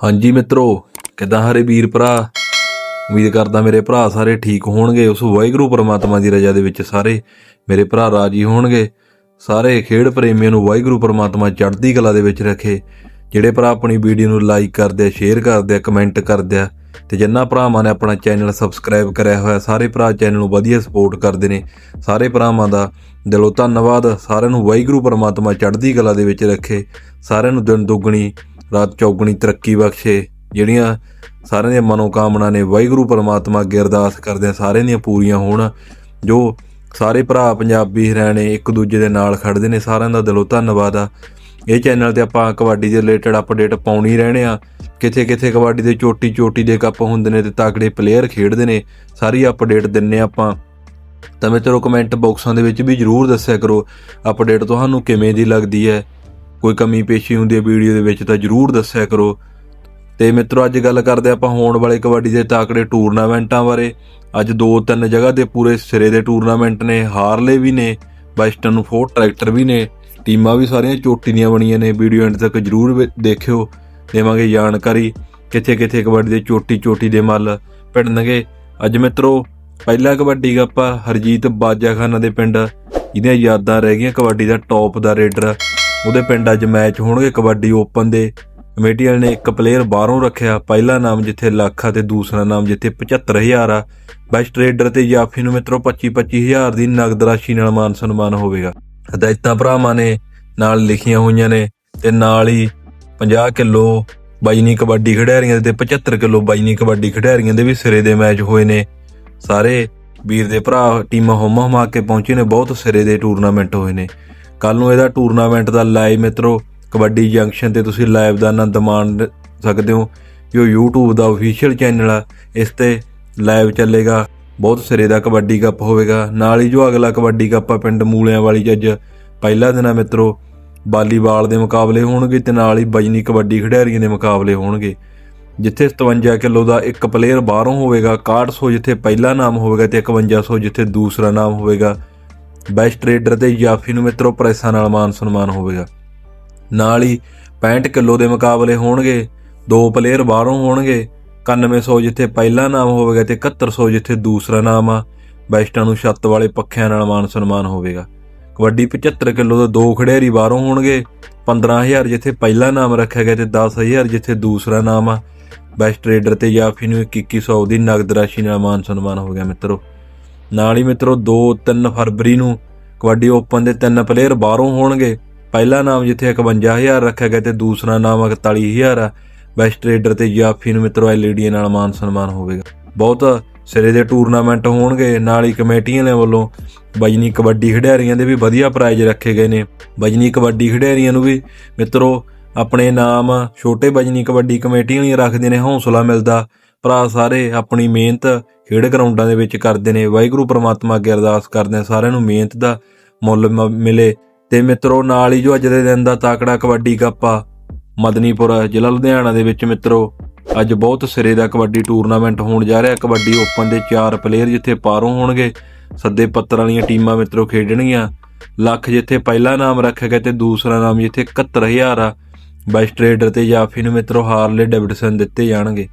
ਹਾਂਜੀ ਮਿੱਤਰੋ, ਕਿੱਦਾਂ ਹਰੇ ਵੀਰ ਭਰਾ? ਉਮੀਦ ਕਰਦਾ ਮੇਰੇ ਭਰਾ ਸਾਰੇ ਠੀਕ ਹੋਣਗੇ। ਉਸ ਵਾਹਿਗੁਰੂ ਪਰਮਾਤਮਾ ਦੀ ਰਜ਼ਾ ਦੇ ਵਿੱਚ ਸਾਰੇ ਮੇਰੇ ਭਰਾ ਰਾਜੀ ਹੋਣਗੇ। ਸਾਰੇ ਖੇਡ ਪ੍ਰੇਮੀਆਂ ਨੂੰ ਵਾਹਿਗੁਰੂ ਪਰਮਾਤਮਾ ਚੜ੍ਹਦੀ ਕਲਾ ਦੇ ਵਿੱਚ ਰੱਖੇ। ਜਿਹੜੇ ਭਰਾ ਆਪਣੀ ਵੀਡੀਓ ਨੂੰ ਲਾਈਕ ਕਰਦੇ ਆ, ਸ਼ੇਅਰ ਕਰਦੇ ਆ, ਕਮੈਂਟ ਕਰਦੇ ਆ, ਤੇ ਜਿੰਨਾ ਭਰਾਵਾਂ ਨੇ ਆਪਣਾ ਚੈਨਲ ਸਬਸਕ੍ਰਾਈਬ ਕਰਿਆ ਹੋਇਆ, ਸਾਰੇ ਭਰਾ ਚੈਨਲ ਨੂੰ ਵਧੀਆ ਸਪੋਰਟ ਕਰਦੇ ਨੇ। ਸਾਰੇ ਭਰਾਵਾਂ ਦਾ ਦਿਲੋਂ ਧੰਨਵਾਦ। ਸਾਰਿਆਂ ਨੂੰ ਵਾਹਿਗੁਰੂ ਪਰਮਾਤਮਾ ਚੜ੍ਹਦੀ ਕਲਾ ਦੇ ਵਿੱਚ ਰੱਖੇ। ਸਾਰਿਆਂ ਨੂੰ ਦਿਨ ਦੁੱਗਣੀ ਰਾਤ ਚੌਗਣੀ ਤਰੱਕੀ ਬਖਸ਼ੇ। ਜਿਹੜੀਆਂ ਸਾਰਿਆਂ ਦੀਆਂ ਮਨੋਕਾਮਨਾ ਨੇ, ਵਾਹਿਗੁਰੂ ਪਰਮਾਤਮਾ ਅੱਗੇ ਅਰਦਾਸ ਕਰਦੇ ਆ, ਸਾਰਿਆਂ ਦੀਆਂ ਪੂਰੀਆਂ ਹੋਣ। ਜੋ ਸਾਰੇ ਭਰਾ ਪੰਜਾਬੀ ਹਰਿਆਣੇ ਇੱਕ ਦੂਜੇ ਦੇ ਨਾਲ ਖੜਦੇ ਨੇ, ਸਾਰਿਆਂ ਦਾ ਦਿਲੋਂ ਧੰਨਵਾਦ ਆ। ਇਹ ਚੈਨਲ ਤੇ ਆਪਾਂ ਕਬੱਡੀ ਦੇ ਰਿਲੇਟਡ ਅਪਡੇਟ ਪਾਉਣੀ ਰਹਿਣੇ ਆ। ਕਿਥੇ ਕਿਥੇ ਕਬੱਡੀ ਦੇ ਚੋਟੀ ਚੋਟੀ ਦੇ ਕੱਪ ਹੁੰਦੇ ਨੇ ਤੇ ਤਾਕੜੇ ਪਲੇਅਰ ਖੇਡਦੇ ਨੇ, ਸਾਰੀ ਅਪਡੇਟ ਦਿੰਨੇ ਆਪਾਂ। ਤਾਂ ਮਿੱਤਰੋ ਕਮੈਂਟ ਬਾਕਸਾਂ ਦੇ ਵਿੱਚ ਵੀ ਜਰੂਰ ਦੱਸਿਆ ਕਰੋ ਅਪਡੇਟ ਤੁਹਾਨੂੰ ਕਿਵੇਂ ਦੀ ਲੱਗਦੀ ਹੈ। ਕੋਈ ਕਮੀ ਪੇਸ਼ੀ ਹੁੰਦੀ ਹੈ ਵੀਡੀਓ ਦੇ ਵਿੱਚ ਤਾਂ ਜਰੂਰ ਦੱਸਿਆ ਕਰੋ। ਤੇ ਮਿੱਤਰੋ, ਅੱਜ ਗੱਲ ਕਰਦੇ ਆਪਾਂ ਹੋਣ ਵਾਲੇ ਕਬੱਡੀ ਦੇ ਤਾਕੜੇ ਟੂਰਨਾਮੈਂਟਾਂ ਬਾਰੇ। ਅੱਜ ਦੋ ਤਿੰਨ ਜਗ੍ਹਾ ਦੇ ਪੂਰੇ ਸਿਰੇ ਦੇ ਟੂਰਨਾਮੈਂਟ ਨੇ, ਹਾਰਲੇ ਵੀ ਨੇ, ਵੈਸਟਰਨ ਫੋਰ ਟਰੈਕਟਰ ਵੀ ਨੇ, ਟੀਮਾਂ ਵੀ ਸਾਰੀਆਂ ਚੋਟੀ ਦੀਆਂ ਬਣੀਆਂ ਨੇ, ਵੀਡੀਓ ਐਂਡ ਤੱਕ ਜਰੂਰ ਦੇਖਿਓ, ਦੇਵਾਂਗੇ ਜਾਣਕਾਰੀ ਕਿੱਥੇ ਕਿੱਥੇ ਕਬੱਡੀ ਦੇ ਚੋਟੀ ਚੋਟੀ ਦੇ ਮੱਲ ਪਿੰਡਣਗੇ। ਅੱਜ ਮਿੱਤਰੋ, ਪਹਿਲਾ ਕਬੱਡੀ ਗੱਪਾ ਹਰਜੀਤ ਬਾਜਾਖਾਨਾ ਦੇ ਪਿੰਡ। ਜਿਹਦੀਆਂ ਯਾਦਾਂ ਰਹਿ ਗਈਆਂ ਕਬੱਡੀ ਦਾ ਟੌਪ ਦਾ ਰੇਡਰ। ਉਹਦੇ ਪਿੰਡ ਅੱਜ ਮੈਚ ਹੋਣਗੇ ਕਬੱਡੀ ਓਪਨ ਦੇ। ਕਮੇਟੀ ਨੇ ਇੱਕ ਪਲੇਅਰ ਬਾਹਰੋਂ ਰੱਖਿਆ। ਪਹਿਲਾ ਨਾਮ ਜਿੱਥੇ ਲੱਖ ਆ ਤੇ ਦੂਸਰਾ ਨਾਮ ਜਿੱਥੇ 75000 ਆ। ਬੈਸਟ ਰੇਡਰ ਤੇ ਜਾਫੀ ਨੂੰ ਮਿੱਤਰੋ 25 25000 ਦੀ ਨਗਦ ਰਾਸ਼ੀ ਨਾਲ ਮਾਨ ਸਨਮਾਨ ਹੋਵੇਗਾ। ਹਦਾਇਤਾਂ ਭਰਾਵਾਂ ਨੇ ਨਾਲ ਲਿਖੀਆਂ ਹੋਈਆਂ ਨੇ ਤੇ ਨਾਲ ਹੀ 50 ਕਿਲੋ ਬਾਈਨੀ ਕਬੱਡੀ ਖਿਡਾਰੀਆਂ ਦੇ ਤੇ 75 ਕਿਲੋ ਬਾਈਨੀ ਕਬੱਡੀ ਖਿਡਾਰੀਆਂ ਦੇ ਵੀ ਸਿਰੇ ਦੇ ਮੈਚ ਹੋਏ ਨੇ। ਸਾਰੇ ਵੀਰ ਦੇ ਭਰਾ, ਟੀਮਾਂ ਹੋਮਾ ਹਮਾ ਕੇ ਪਹੁੰਚੇ ਨੇ। ਬਹੁਤ ਸਿਰੇ ਦੇ ਟੂਰਨਾਮੈਂਟ ਹੋਏ ਨੇ। ਕੱਲ ਨੂੰ ਇਹਦਾ ਟੂਰਨਾਮੈਂਟ ਦਾ ਲਾਈਵ ਮਿੱਤਰੋ, ਕਬੱਡੀ ਜੰਕਸ਼ਨ ਤੇ ਤੁਸੀਂ ਲਾਈਵ ਦਾ ਆਨੰਦ ਮਾਣ ਸਕਦੇ ਹੋ ਜੋ YouTube ਦਾ ਅਫੀਸ਼ੀਅਲ ਚੈਨਲ ਆ, ਇਸ ਤੇ ਲਾਈਵ ਚੱਲੇਗਾ, ਬਹੁਤ ਸਿਰੇ ਦਾ ਕਬੱਡੀ ਕੱਪ ਹੋਵੇਗਾ, ਨਾਲ ਹੀ ਜੋ ਅਗਲਾ ਕਬੱਡੀ ਕੱਪ ਆ ਪਿੰਡ ਮੂਲਿਆਂ ਵਾਲੀ 'ਚ ਅੱਜ ਪਹਿਲਾ ਦਿਨ ਆ ਮਿੱਤਰੋ, ਵਾਲੀਬਾਲ ਦੇ ਮੁਕਾਬਲੇ ਹੋਣਗੇ ਤੇ ਨਾਲ ਹੀ ਬਜਨੀ ਕਬੱਡੀ ਖਿਡਾਰੀਆਂ ਦੇ ਮੁਕਾਬਲੇ ਹੋਣਗੇ। ਜਿੱਥੇ 57 ਕਿਲੋ ਦਾ ਇੱਕ ਪਲੇਅਰ ਬਾਹਰੋਂ ਹੋਵੇਗਾ 6100 ਜਿੱਥੇ ਪਹਿਲਾ ਨਾਮ ਹੋਵੇਗਾ ਤੇ 5100 ਜਿੱਥੇ ਦੂਸਰਾ ਨਾਮ ਹੋਵੇਗਾ। ਬੈਸਟ ਰੇਡਰ ਤੇ ਜਾਫੀ ਨੂੰ ਮਿੱਤਰੋ ਪ੍ਰੈਸਾਂ ਨਾਲ ਮਾਨ ਸਨਮਾਨ ਹੋਵੇਗਾ। ਨਾਲ ਹੀ 65 ਕਿਲੋ ਦੇ ਮੁਕਾਬਲੇ ਹੋਣਗੇ, ਦੋ ਪਲੇਅਰ ਬਾਹਰੋਂ ਹੋਣਗੇ 9100 ਜਿੱਥੇ ਪਹਿਲਾ ਨਾਮ ਹੋਵੇਗਾ ਤੇ 7100 ਜਿੱਥੇ ਦੂਸਰਾ ਨਾਮ ਆ, ਬੈਸਟਾਂ ਨੂੰ ਛੱਤ ਵਾਲੇ ਪੱਖਿਆਂ ਨਾਲ ਮਾਨ ਸਨਮਾਨ ਹੋਵੇਗਾ। ਕਬੱਡੀ 75 ਕਿਲੋ ਦੇ ਦੋ ਖਿਡਾਰੀ ਬਾਹਰੋਂ ਹੋਣਗੇ 15000 ਜਿੱਥੇ ਪਹਿਲਾ ਨਾਮ ਰੱਖਿਆ ਗਿਆ ਤੇ 10000 ਜਿੱਥੇ ਦੂਸਰਾ ਨਾਮ ਆ। ਬੈਸਟ ਰੇਡਰ ਤੇ ਜਾਫੀ ਨੂੰ 2100 ਦੀ ਨਗਦ ਰਾਸ਼ੀ ਨਾਲ ਮਾਨ ਸਨਮਾਨ ਹੋ ਗਿਆ ਮਿੱਤਰੋ। ਨਾਲ ਹੀ ਮਿੱਤਰੋ 2-3 ਫਰਵਰੀ ਨੂੰ ਕਬੱਡੀ ਓਪਨ ਦੇ ਤਿੰਨ ਪਲੇਅਰ ਬਾਹਰੋਂ ਹੋਣਗੇ। ਪਹਿਲਾ ਨਾਮ ਜਿੱਥੇ 51000 ਰੱਖਿਆ ਗਿਆ ਤੇ ਦੂਸਰਾ ਨਾਮ 41000 ਆ। ਬੈਸਟ ਰੇਡਰ ਤੇ ਜਾਫੀ ਨੂੰ ਮਿੱਤਰੋ ਐਲਈਡੀ ਨਾਲ ਮਾਨ ਸਨਮਾਨ ਹੋਵੇਗਾ। ਬਹੁਤ ਸਿਰੇ ਦੇ ਟੂਰਨਾਮੈਂਟ ਹੋਣਗੇ। ਨਾਲ ਹੀ ਕਮੇਟੀਆਂ ਦੇ ਵੱਲੋਂ ਬਜਨੀ ਕਬੱਡੀ ਖਿਡਾਰੀਆਂ ਦੇ ਵੀ ਵਧੀਆ ਪ੍ਰਾਈਜ਼ ਰੱਖੇ ਗਏ ਨੇ। ਬਜਨੀ ਕਬੱਡੀ ਖਿਡਾਰੀਆਂ ਨੂੰ ਵੀ ਮਿੱਤਰੋ, ਆਪਣੇ ਨਾਮ ਛੋਟੇ ਬਜਨੀ ਕਬੱਡੀ ਕਮੇਟੀਆਂ ਲਈ ਰੱਖਦੇ ਨੇ। ਹੌਸਲਾ ਮਿਲਦਾ ਭਰਾ ਸਾਰੇ ਆਪਣੀ ਮਿਹਨਤ ਖੇਡ ਗਰਾਊਂਡਾਂ ਦੇ ਵਿੱਚ ਕਰਦੇ ਨੇ, ਵਾਹਿਗੁਰੂ ਪ੍ਰਮਾਤਮਾ ਅੱਗੇ ਅਰਦਾਸ ਕਰਦੇ ਆ ਸਾਰਿਆਂ ਨੂੰ ਮਿਹਨਤ ਦਾ ਮੁੱਲ ਮ- ਮਿਲੇ। ਤੇ ਮਿੱਤਰੋ, ਨਾਲ ਹੀ ਜੋ ਅੱਜ ਦੇ ਦਿਨ ਦਾ ਤਾਕੜਾ ਕਬੱਡੀ ਕੱਪ ਆ, ਮਦਨੀਪੁਰ ਜ਼ਿਲ੍ਹਾ ਲੁਧਿਆਣਾ ਦੇ ਵਿੱਚ ਮਿੱਤਰੋ, ਅੱਜ ਬਹੁਤ ਸਿਰੇ ਦਾ ਕਬੱਡੀ ਟੂਰਨਾਮੈਂਟ ਹੋਣ ਜਾ ਰਿਹਾ। ਕਬੱਡੀ ਓਪਨ ਦੇ ਚਾਰ ਪਲੇਅਰ ਜਿੱਥੇ ਪਾਰੋਂ ਹੋਣਗੇ, ਸੱਦੇ ਪੱਤਰ ਵਾਲੀਆਂ ਟੀਮਾਂ ਮਿੱਤਰੋ ਖੇਡਣਗੀਆਂ। ਲੱਖ ਜਿੱਥੇ ਪਹਿਲਾ ਨਾਮ ਰੱਖਿਆ ਗਿਆ ਤੇ ਦੂਸਰਾ ਨਾਮ ਜਿੱਥੇ 71000 ਆ ਬੈਸਟ ਰੇਡਰ ਤੇ ਜਾਫੀ ਨੂੰ ਮਿੱਤਰੋ ਹਾਰਲੇ ਡੇਵਿਡਸਨ ਦਿੱਤੇ ਜਾਣਗੇ।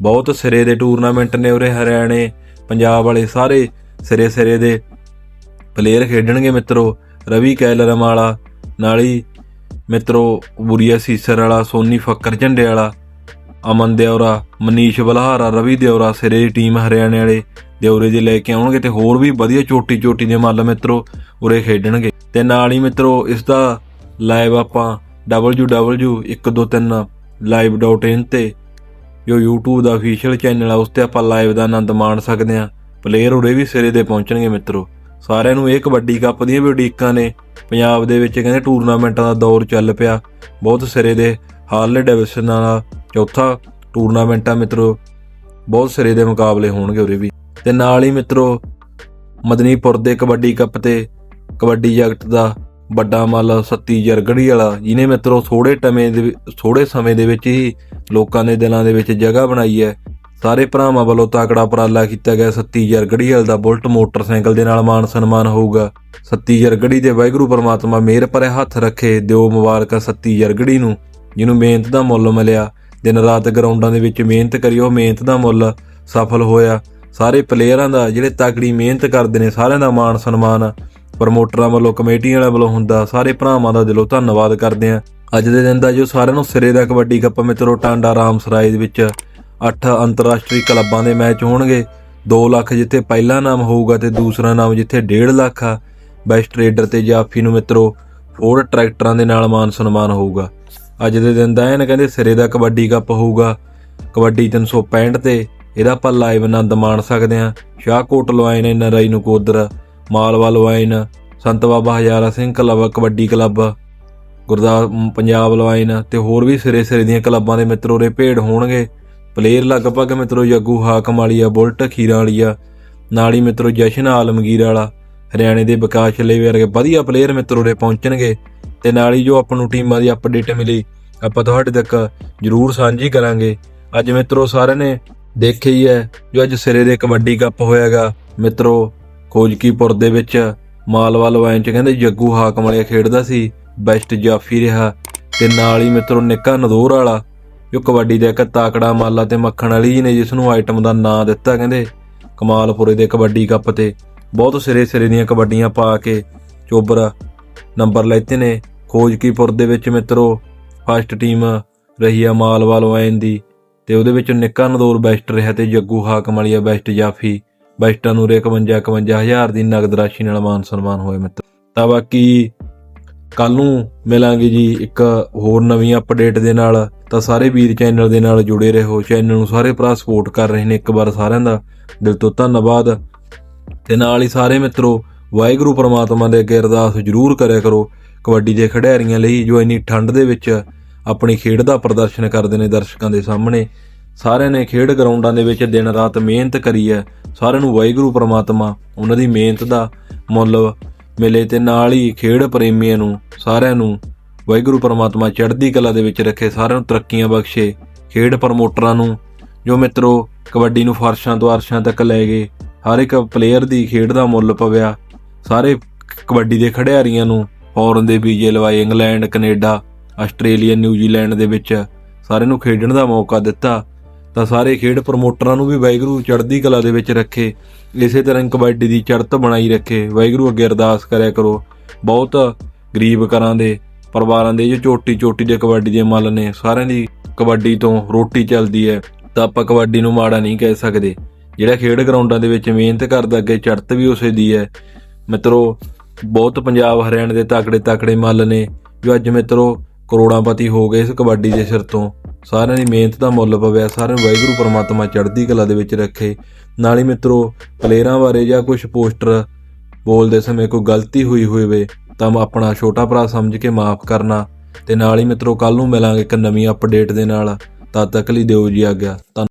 ਬਹੁਤ ਸਿਰੇ ਦੇ ਟੂਰਨਾਮੈਂਟ ਨੇ ਉਰੇ ਹਰਿਆਣੇ, ਪੰਜਾਬ ਵਾਲੇ ਸਾਰੇ ਸਿਰੇ ਸਿਰੇ ਦੇ ਪਲੇਅਰ ਖੇਡਣਗੇ ਮਿੱਤਰੋ। ਰਵੀ ਕੈਲਰਮ ਵਾਲਾ ਨਾਲ ਹੀ ਮਿੱਤਰੋ ਬੁਰੀਆ ਸੀਸਰ ਵਾਲਾ, ਸੋਨੀ ਫੱਕਰ ਝੰਡੇ ਵਾਲਾ, ਅਮਨ ਦਿਉਰਾ ਮਨੀਸ਼ ਬਲਹਾਰਾ, ਰਵੀ ਦਿਉਰਾ ਸਿਰੇ ਦੀ ਟੀਮ ਹਰਿਆਣੇ ਵਾਲੇ ਦਿਉਰੇ ਦੇ ਲੈ ਕੇ ਆਉਣਗੇ ਤੇ ਹੋਰ ਵੀ ਵਧੀਆ ਚੋਟੀ ਚੋਟੀ ਦੇ ਮੱਲ ਮਿੱਤਰੋ ਉਰੇ ਖੇਡਣਗੇ। ਤੇ ਨਾਲ ਹੀ ਮਿੱਤਰੋ ਇਸ ਦਾ ਲਾਈਵ ਆਪਾਂ www123 live.in ਤੇ ਜੋ YouTube ਦਾ ਅਫੀਸ਼ੀਅਲ ਚੈਨਲ ਆ, ਉਸ ਤੇ ਆਪਾਂ ਲਾਈਵ ਦਾ ਆਨੰਦ ਮਾਣ ਸਕਦੇ ਆ ਪਲੇਅਰ ਉਰੇ ਵੀ ਸਿਰੇ ਦੇ ਪਹੁੰਚਣਗੇ ਮਿੱਤਰੋ। ਸਾਰਿਆਂ ਨੂੰ ਇਹ ਕਬੱਡੀ ਕੱਪ ਦੀਆਂ ਵੀ ਉਡੀਕਾਂ ਨੇ। ਪੰਜਾਬ ਦੇ ਵਿੱਚ ਕਹਿੰਦੇ ਟੂਰਨਾਮੈਂਟਾਂ ਦਾ ਦੌਰ ਚੱਲ ਪਿਆ। ਬਹੁਤ ਸਿਰੇ ਦੇ ਹਾਰਲੇ ਡੇਵਿਡਸਨ ਦਾ ਚੌਥਾ ਟੂਰਨਾਮੈਂਟ ਆ ਮਿੱਤਰੋ। ਬਹੁਤ ਸਿਰੇ ਦੇ ਮੁਕਾਬਲੇ ਹੋਣਗੇ ਉਰੇ ਵੀ। ਤੇ ਨਾਲ ਹੀ ਮਿੱਤਰੋ, ਮਦਨੀਪੁਰ ਦੇ ਕਬੱਡੀ ਕੱਪ ਤੇ ਕਬੱਡੀ ਜਗਤ ਦਾ ਵੱਡਾ ਮੱਲ ਸੱਤੀ ਜਰਗੜੀ ਵਾਲਾ। ਜਿਹਨੇ ਮਿੱਤਰੋ ਥੋੜੇ ਟਮੇ ਦੇ ਥੋੜੇ ਸਮੇਂ ਦੇ ਵਿੱਚ ਹੀ ਲੋਕਾਂ ਦੇ ਦਿਲਾਂ ਦੇ ਵਿੱਚ ਜਗ੍ਹਾ ਬਣਾਈ ਹੈ। ਸਾਰੇ ਭਰਾਵਾਂ ਵੱਲੋਂ ਤਾਕੜਾ ਉਪਰਾਲਾ ਕੀਤਾ ਗਿਆ। ਸੱਤੀ ਜਰਗੜੀ ਵਾਲ ਦਾ ਬੁਲਟ ਮੋਟਰਸਾਈਕਲ ਦੇ ਨਾਲ ਮਾਨ ਸਨਮਾਨ ਹੋਊਗਾ। ਸੱਤੀ ਜਰਗੜੀ ਦੇ ਵਾਹਿਗੁਰੂ ਪਰਮਾਤਮਾ ਮਿਹਰ ਭਰੇ ਹੱਥ ਰੱਖੇ। ਦਿਓ ਮੁਬਾਰਕਾਂ ਸੱਤੀ ਜਰਗੜੀ ਨੂੰ, ਜਿਹਨੂੰ ਮਿਹਨਤ ਦਾ ਮੁੱਲ ਮਿਲਿਆ। ਦਿਨ ਰਾਤ ਗਰਾਊਂਡਾਂ ਦੇ ਵਿੱਚ ਮਿਹਨਤ ਕਰੀ ਉਹ ਮਿਹਨਤ ਦਾ ਮੁੱਲ ਸਫਲ ਹੋਇਆ। ਸਾਰੇ ਪਲੇਅਰਾਂ ਦਾ, ਜਿਹੜੇ ਤਕੜੀ ਮਿਹਨਤ ਕਰਦੇ ਨੇ, ਸਾਰਿਆਂ ਦਾ ਮਾਣ ਸਨਮਾਨ ਪ੍ਰਮੋਟਰਾਂ ਵੱਲੋਂ, ਕਮੇਟੀਆਂ ਵਾਲਿਆਂ ਵੱਲੋਂ ਹੁੰਦਾ, ਸਾਰੇ ਭਰਾਵਾਂ ਦਾ ਦਿਲੋਂ ਧੰਨਵਾਦ ਕਰਦੇ ਆ। ਅੱਜ ਦੇ ਦਿਨ ਦਾ ਜੋ ਸਾਰਿਆਂ ਨੂੰ ਸਿਰੇ ਦਾ ਕਬੱਡੀ ਕੱਪ ਮਿੱਤਰੋ, ਟਾਂਡਾ ਰਾਮਸਰਾਏ ਦੇ ਵਿੱਚ 8 ਅੰਤਰਰਾਸ਼ਟਰੀ ਕਲੱਬਾਂ ਦੇ ਮੈਚ ਹੋਣਗੇ। 2 ਲੱਖ ਜਿੱਥੇ ਪਹਿਲਾ ਨਾਮ ਹੋਊਗਾ ਤੇ ਦੂਸਰਾ ਨਾਮ ਜਿੱਥੇ 1.5 ਲੱਖ ਆ। ਬੈਸਟ ਟ੍ਰੇਡਰ ਤੇ ਜਾਫੀ ਨੂੰ ਮਿੱਤਰੋ ਫੋਰਡ ਟਰੈਕਟਰਾਂ ਦੇ ਨਾਲ ਮਾਨ ਸਨਮਾਨ ਹੋਊਗਾ। ਅੱਜ ਦੇ ਦਿਨ ਦਾ ਐਨ ਕਹਿੰਦੇ ਸਿਰੇ ਦਾ ਕਬੱਡੀ ਕੱਪ ਹੋਊਗਾ। ਕਬੱਡੀ 365 ਤੇ ਇਹਦਾ ਆਪਾਂ ਲਾਈਵ ਆਨੰਦ ਮਾਣ ਸਕਦੇ ਹਾਂ। ਸ਼ਾਹਕੋਟ ਲਵਾਇਨ ਨਰਾਈ ਨੂੰ ਕੋਦਰ ਮਾਲਵਾ ਲਵਾਇਨ ਸੰਤ ਬਾਬਾ ਹਜ਼ਾਰਾ ਸਿੰਘ ਕਲੱਬ, ਕਬੱਡੀ ਕਲੱਬ। ਗੁਰਦਾਸ ਪੰਜਾਬ ਲਵਾਇਨ ਤੇ ਹੋਰ ਵੀ ਸਿਰੇ ਸਿਰੇ ਦੀਆਂ ਕਲੱਬਾਂ ਦੇ ਮਿੱਤਰ ਰੇ ਭੇੜ ਹੋਣਗੇ। ਪਲੇਅਰ ਲਗਭਗ ਮਿੱਤਰੋ ਜੱਗੂ ਹਾਕਮ ਵਾਲੀਆ ਬੁਲਟ ਖੀਰਾ ਵਾਲੀਆ ਨਾਲ ਹੀ ਮਿੱਤਰੋ ਜਸ਼ਨ ਆਲਮਗੀਰ ਵਾਲਾ, ਹਰਿਆਣੇ ਦੇ ਵਿਕਾਸ ਚਲੇ ਵਰਗੇ ਵਧੀਆ ਪਲੇਅਰ ਮਿੱਤਰ ਉਰੇ ਪਹੁੰਚਣਗੇ ਤੇ ਨਾਲ ਹੀ ਜੋ ਆਪਾਂ ਨੂੰ ਟੀਮਾਂ ਦੀ ਅਪਡੇਟ ਮਿਲੀ, ਆਪਾਂ ਤੁਹਾਡੇ ਤੱਕ ਜਰੂਰ ਸਾਂਝੀ ਕਰਾਂਗੇ। ਅੱਜ ਮਿੱਤਰੋ ਸਾਰਿਆਂ ਨੇ ਦੇਖਿਆ ਹੀ ਹੈ, ਜੋ ਅੱਜ ਸਿਰੇ ਦੇ ਕਬੱਡੀ ਕੱਪ ਹੋਇਆਗਾ, ਮਿੱਤਰੋ ਖੋਜਕੀਪੁਰ ਦੇ ਵਿੱਚ ਮਾਲਵਾ ਲਵਾਇਨ ਚ ਕਹਿੰਦੇ ਜੱਗੂ ਹਾਕਮ ਵਾਲਿਆ ਖੇਡਦਾ ਸੀ। ਬੈਸਟ ਜਾਫੀ ਰਿਹਾ ਤੇ ਨਾਲ ਹੀ ਮਿੱਤਰੋ ਨਿੱਕਾ ਨਦੋਰ ਵਾਲਾ, ਜੋ ਕਬੱਡੀ ਦਾ ਇੱਕ ਤਾਕੜਾ ਮਾਲਾ ਤੇ ਮੱਖਣ ਵਾਲੀ ਜੀ ਨੇ ਜਿਸ ਨੂੰ ਆਈਟਮ ਦਾ ਨਾਂ ਦਿੱਤਾ ਕਹਿੰਦੇ, ਕਮਾਲਪੁਰੇ ਦੇ ਕਬੱਡੀ ਕੱਪ ਤੇ। ਬਹੁਤ ਸਿਰੇ ਸਿਰੇ ਦੀਆਂ ਕਬੱਡੀਆਂ ਪਾ ਕੇ ਚੋਬਰ ਨੰਬਰ ਲੈਤੇ ਨੇ। ਖੋਜਕੀਪੁਰ ਦੇ ਵਿੱਚ ਮਿੱਤਰੋ ਫਸਟ ਟੀਮ ਰਹੀ ਆ ਮਾਲਵਾ ਲਵਾਇਨ ਦੀ ਤੇ ਉਹਦੇ ਵਿੱਚ ਨਿੱਕਾ ਨਦੌਰ ਬੈਸਟ ਰਿਹਾ ਤੇ ਜੱਗੂ ਹਾਕਮ ਵਾਲੀਆ ਬੈਸਟ ਜਾਫੀ। ਬੈਸਟਾਂ ਨੂੰ ਰੇ 51 51000 ਦੀ ਨਗਦ ਰਾਸ਼ੀ ਨਾਲ ਮਾਨ ਸਨਮਾਨ ਹੋਏ ਮਿੱਤਰ। ਤਾਂ ਬਾਕੀ ਕੱਲ ਨੂੰ ਮਿਲਾਂਗੇ ਜੀ ਇੱਕ ਹੋਰ ਨਵੀਂ ਅਪਡੇਟ ਦੇ ਨਾਲ। ਤਾਂ ਸਾਰੇ ਵੀਰ ਚੈਨਲ ਦੇ ਨਾਲ ਜੁੜੇ ਰਹੋ। ਚੈਨਲ ਨੂੰ ਸਾਰੇ ਭਰਾ ਸਪੋਰਟ ਕਰ ਰਹੇ ਨੇ ਇੱਕ ਵਾਰ ਸਾਰਿਆਂ ਦਾ। ਦਿਲ ਤੋਂ ਧੰਨਵਾਦ। ਤੇ ਨਾਲ ਹੀ ਸਾਰੇ ਮਿੱਤਰੋ, ਵਾਹਿਗੁਰੂ ਪ੍ਰਮਾਤਮਾ ਦੇ ਅੱਗੇ ਅਰਦਾਸ ਜ਼ਰੂਰ ਕਰਿਆ ਕਰੋ। ਕਬੱਡੀ ਦੇ ਖਿਡਾਰੀਆਂ ਲਈ ਜੋ ਇੰਨੀ ਠੰਡ ਦੇ ਵਿੱਚ ਆਪਣੀ ਖੇਡ ਦਾ ਪ੍ਰਦਰਸ਼ਨ ਕਰਦੇ ਨੇ ਦਰਸ਼ਕਾਂ ਦੇ ਸਾਹਮਣੇ। ਸਾਰਿਆਂ ਨੇ ਖੇਡ ਗਰਾਊਂਡਾਂ ਦੇ ਵਿੱਚ ਦਿਨ ਰਾਤ ਮਿਹਨਤ ਕਰੀ ਹੈ। ਸਾਰਿਆਂ ਨੂੰ ਵਾਹਿਗੁਰੂ ਪ੍ਰਮਾਤਮਾ ਉਹਨਾਂ ਦੀ ਮਿਹਨਤ ਦਾ ਮੁੱਲ ਮਿਲੇ ਤੇ ਨਾਲ ਹੀ ਖੇਡ ਪ੍ਰੇਮੀਆਂ ਨੂੰ, ਸਾਰਿਆਂ ਨੂੰ ਵਾਹਿਗੁਰੂ ਪਰਮਾਤਮਾ ਚੜ੍ਹਦੀ ਕਲਾ ਦੇ ਵਿੱਚ ਰੱਖੇ, ਸਾਰਿਆਂ ਨੂੰ ਤਰੱਕੀਆਂ ਬਖਸ਼ੇ, ਖੇਡ ਪ੍ਰਮੋਟਰਾਂ ਨੂੰ, ਜੋ ਮਿੱਤਰੋ ਕਬੱਡੀ ਨੂੰ ਫਰਸ਼ਾਂ ਤੋਂ ਅਰਸ਼ਾਂ ਤੱਕ ਲੈ ਗਏ, ਹਰ ਇੱਕ ਪਲੇਅਰ ਦੀ ਖੇਡ ਦਾ ਮੁੱਲ ਪਵਿਆ, ਸਾਰੇ ਕਬੱਡੀ ਦੇ ਖਿਡਾਰੀਆਂ ਨੂੰ ਫੌਰਨ ਦੇ ਵੀਜ਼ੇ ਲਵਾਏ, ਇੰਗਲੈਂਡ, ਕੈਨੇਡਾ, ਆਸਟ੍ਰੇਲੀਆ, ਨਿਊਜ਼ੀਲੈਂਡ ਦੇ ਵਿੱਚ ਸਾਰਿਆਂ ਨੂੰ ਖੇਡਣ ਦਾ ਮੌਕਾ ਦਿੱਤਾ ਤਾਂ ਸਾਰੇ ਖੇਡ ਪ੍ਰਮੋਟਰਾਂ ਨੂੰ ਵੀ ਵਾਹਿਗੁਰੂ ਚੜ੍ਹਦੀ ਕਲਾ ਦੇ ਵਿੱਚ ਰੱਖੇ, ਇਸੇ ਤਰ੍ਹਾਂ ਕਬੱਡੀ ਦੀ ਚੜ੍ਹਤ ਬਣਾਈ ਰੱਖੇ। ਵਾਹਿਗੁਰੂ ਅੱਗੇ ਅਰਦਾਸ ਕਰਿਆ ਕਰੋ। ਬਹੁਤ ਗਰੀਬ ਘਰਾਂ ਦੇ ਪਰਿਵਾਰਾਂ ਦੇ ਜੋ ਚੋਟੀ ਚੋਟੀ ਦੇ ਕਬੱਡੀ ਦੇ ਮੱਲ ਨੇ, ਸਾਰਿਆਂ ਦੀ ਕਬੱਡੀ ਤੋਂ ਰੋਟੀ ਚੱਲਦੀ ਹੈ। ਤਾਂ ਆਪਾਂ ਕਬੱਡੀ ਨੂੰ ਮਾੜਾ ਨਹੀਂ ਕਹਿ ਸਕਦੇ। ਜਿਹੜਾ ਖੇਡ ਗਰਾਊਂਡਾਂ ਦੇ ਵਿੱਚ ਮਿਹਨਤ ਕਰਦਾ, ਅੱਗੇ ਚੜ੍ਹਤ ਵੀ ਉਸੇ ਦੀ ਹੈ। ਮਿੱਤਰੋ, ਬਹੁਤ ਪੰਜਾਬ ਹਰਿਆਣੇ ਦੇ ਤਾਕੜੇ ਤਾਕੜੇ ਮੱਲ ਨੇ, ਜੋ ਅੱਜ ਮਿੱਤਰੋ ਕਰੋੜਾਂਪਤੀ ਹੋ ਗਏ ਇਸ ਕਬੱਡੀ ਦੇ ਸਿਰ ਤੋਂ। ਸਾਰਿਆਂ ਦੀ ਮਿਹਨਤ ਦਾ ਮੁੱਲ ਪਵੇ ਸਾਰਿਆਂ ਨੂੰ ਵਾਹਿਗੁਰੂ ਪਰਮਾਤਮਾ ਚੜ੍ਹਦੀ ਕਲਾ ਦੇ ਵਿੱਚ ਰੱਖੇ। ਨਾਲ ਹੀ ਮਿੱਤਰੋ, ਪਲੇਅਰਾਂ ਬਾਰੇ ਜਾਂ ਕੁਝ ਪੋਸਟਰ ਬੋਲਦੇ ਸਮੇਂ ਕੋਈ ਗਲਤੀ ਹੋਈ ਹੋਵੇ, ਤਾਂ ਆਪਣਾ ਛੋਟਾ ਭਰਾ ਸਮਝ ਕੇ ਮਾਫ ਕਰਨਾ। ਤੇ ਨਾਲ ਹੀ ਮਿੱਤਰੋ ਕੱਲ ਨੂੰ ਮਿਲਾਂਗੇ ਇੱਕ ਨਵੀਂ ਅਪਡੇਟ ਦੇ ਨਾਲ। ਤਦ ਤੱਕ ਲਈ ਦਿਓ ਜੀ ਆਗਿਆ। ਧੰਨ-